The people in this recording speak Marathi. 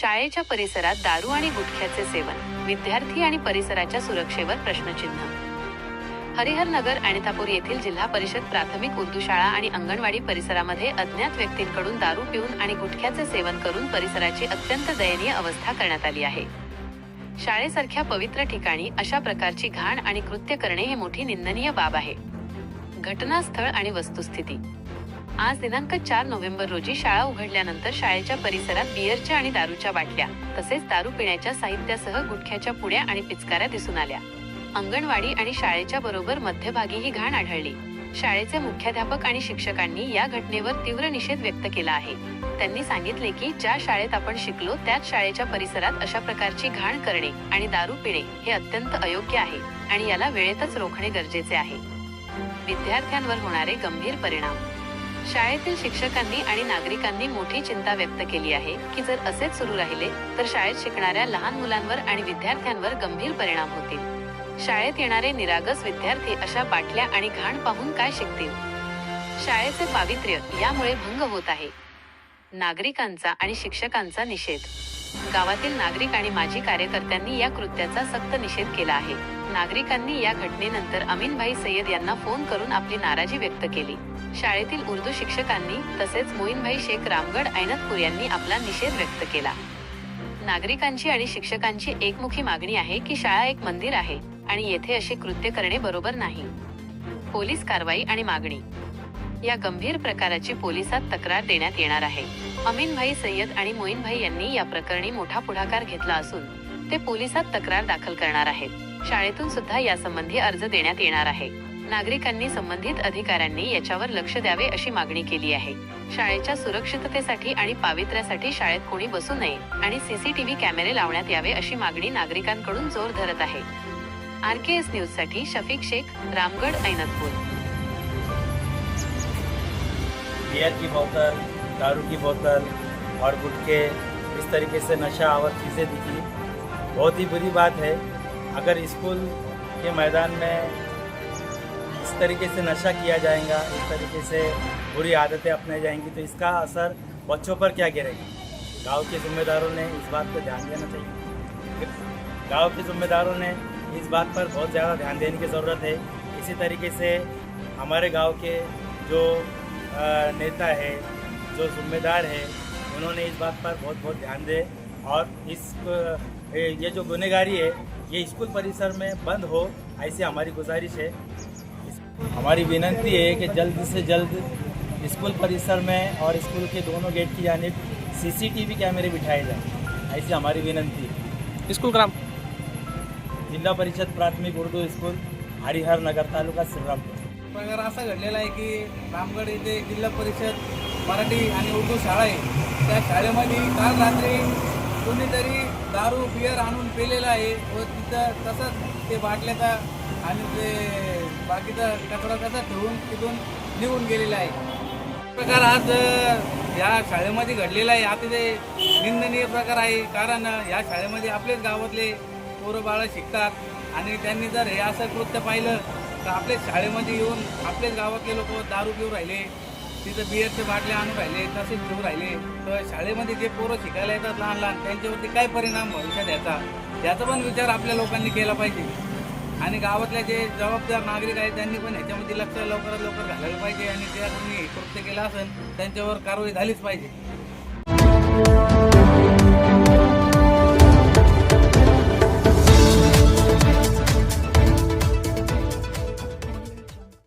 शाळेच्या परिसरात दारू आणि गुटख्याचे सेवन विद्यार्थी आणि परिसराच्या सुरक्षेवर प्रश्नचिन्ह. हरिहर नगर अणितापूर येथील जिल्हा परिषद प्राथमिक उर्दू शाळा आणि अंगणवाडी परिसरामध्ये अज्ञात व्यक्तींकडून दारू पिऊन आणि गुटख्याचे सेवन करून परिसराची अत्यंत दयनीय अवस्था करण्यात आली आहे. शाळेसारख्या पवित्र ठिकाणी अशा प्रकारची घाण आणि कृत्य करणे हे मोठी निंदनीय बाब आहे. घटनास्थळ आणि वस्तुस्थिती. आज दिनांक चार नोव्हेंबर रोजी शाळा उघडल्यानंतर शाळेच्या परिसरात बिअरच्या आणि दारूच्या बाटल्या तसेच दारू पिण्याच्या साहित्यासह गुटख्याच्या पुड्या आणि पिचकाऱ्या दिसून आल्या. अंगणवाडी आणि शाळेच्या बरोबर मध्यभागी ही घाण आढळली. शाळेचे मुख्याध्यापक आणि शिक्षकांनी या घटनेवर तीव्र निषेध व्यक्त केला आहे. त्यांनी सांगितले की ज्या शाळेत आपण शिकलो त्याच शाळेच्या परिसरात अशा प्रकारची घाण करणे आणि दारू पिणे हे अत्यंत अयोग्य आहे आणि याला वेळेतच रोखणे गरजेचे आहे. विद्यार्थ्यांवर होणारे गंभीर परिणाम. शाळेतील शिक्षकांनी आणि नागरिकांनी मोठी चिंता व्यक्त केली आहे की जर असेच सुरू राहिले तर शाळेत शिकणाऱ्या लहान मुलांवर आणि विद्यार्थ्यांवर गंभीर परिणाम होतील. शाळेत येणारे निरागस विद्यार्थी अशा बाटल्या आणि घाण पाहून काय शिकतील? शाळेचे पावित्र्य यामुळे भंग होत आहे. नागरिकांचा आणि शिक्षकांचा निषेध. गावातील नागरिक आणि माजी कार्यकर्त्यांनी या कृत्याचा सक्त निषेध केला आहे. नागरिकांनी या घटनेनंतर अमीनभाई सय्यद यांना फोन करून आपली नाराजी व्यक्त केली. शाळेतील उर्दू शिक्षकांनी तसेच मोईनभाई शेख रामगड ऐनतपूर यांनी आपला निषेध व्यक्त केला. नागरिकांची आणि शिक्षकांची एकमुखी मागणी आहे की शाळा एक मंदिर आहे आणि येथे असे कृत्य करणे बरोबर नाही. पोलीस कारवाई आणि मागणी. या गंभीर प्रकाराची पोलिसात तक्रार देण्यात येणार आहे. अमीनभाई सय्यद आणि मोईनभाई यांनी या प्रकरणी मोठा पुढाकार घेतला असून ते पोलिसात तक्रार दाखल करणार आहेत. शाळेतून सुद्धा यासंबंधी अर्ज देण्यात येणार आहे. नागरिकांनी संबंधित अधिकाऱ्यांनी याच्यावर लक्ष द्यावे अशी मागणी केली आहे. शाळेच्या सुरक्षिततेसाठी आणि पावित्र्यासाठी शाळेत कोणी बसू नये आणि सीसीटीव्ही कॅमेरे लावण्यात यावे अशी मागणी नागरिकांकडून जोर धरत आहे. आर के एस न्यूजसाठी शफीक शेख रामगड ऐनतपूर. बियर की बोतल, दारू की बोतल और गुटके, इस तरीके से नशा और चीज़ें दिखी। बहुत ही बुरी बात है। अगर स्कूल के मैदान में इस तरीके से नशा किया जाएगा, इस तरीके से बुरी आदतें अपनाई जाएँगी तो इसका असर बच्चों पर क्या गिरेगा? गाँव के जिम्मेदारों ने इस बात पर ध्यान देना चाहिए। गाँव के जिम्मेदारों ने इस बात पर बहुत ज़्यादा ध्यान देने की ज़रूरत है। इसी तरीके से हमारे गाँव के जो नेता है जो जिम्मेदार है उन्होंने इस बात पर बहुत बहुत ध्यान दे और इस ये जो गुनहगारी है ये स्कूल परिसर में बंद हो ऐसी हमारी गुजारिश है। हमारी विनंती है कि जल्द से जल्द स्कूल परिसर में और स्कूल के दोनों गेट की जानिब सीसीटीवी कैमरे बिठाए जाएँ ऐसी हमारी विनंती है। स्कूल का नाम? जिल्हा परिषद प्राथमिक उर्दू स्कूल हरिहर नगर तालुका श्रीरामपूर। प्रकार असा घडलेला आहे की रामगड येथे जिल्हा परिषद मराठी आणि उर्दू शाळा आहे. त्या शाळेमध्ये काल रात्री कोणीतरी दारू बियर आणून पेलेला आहे व तिथं तसंच ते बाटल्याचा आणि ते बाकीचा कचरा तसा ठेवून तिथून निघून गेलेला आहे. प्रकार आज या शाळेमध्ये घडलेला आहे. अतिशय निंदनीय प्रकार आहे. कारण या शाळेमध्ये आपलेच गावातले पोरं बाळं शिकतात आणि त्यांनी जर हे असं कृत्य पाहिलं तर आपल्या शाळेमध्ये येऊन आपल्याच गावातले लोक दारू पिऊ राहिले तिथं बियरचे बाटले आणून राहिले तसेच घेऊन राहिले. तर शाळेमध्ये जे पोरं शिकायला येतात लहान लहान त्यांच्यावरती काय परिणाम भविष्यात याचा? याचा पण विचार आपल्या लोकांनी केला पाहिजे. आणि गावातले जे जबाबदार नागरिक आहेत त्यांनी पण ह्याच्यामध्ये लक्ष लवकरात लवकर घालायला पाहिजे आणि ज्या कोणी कृत्य केलं असेल त्यांच्यावर कारवाई झालीच पाहिजे.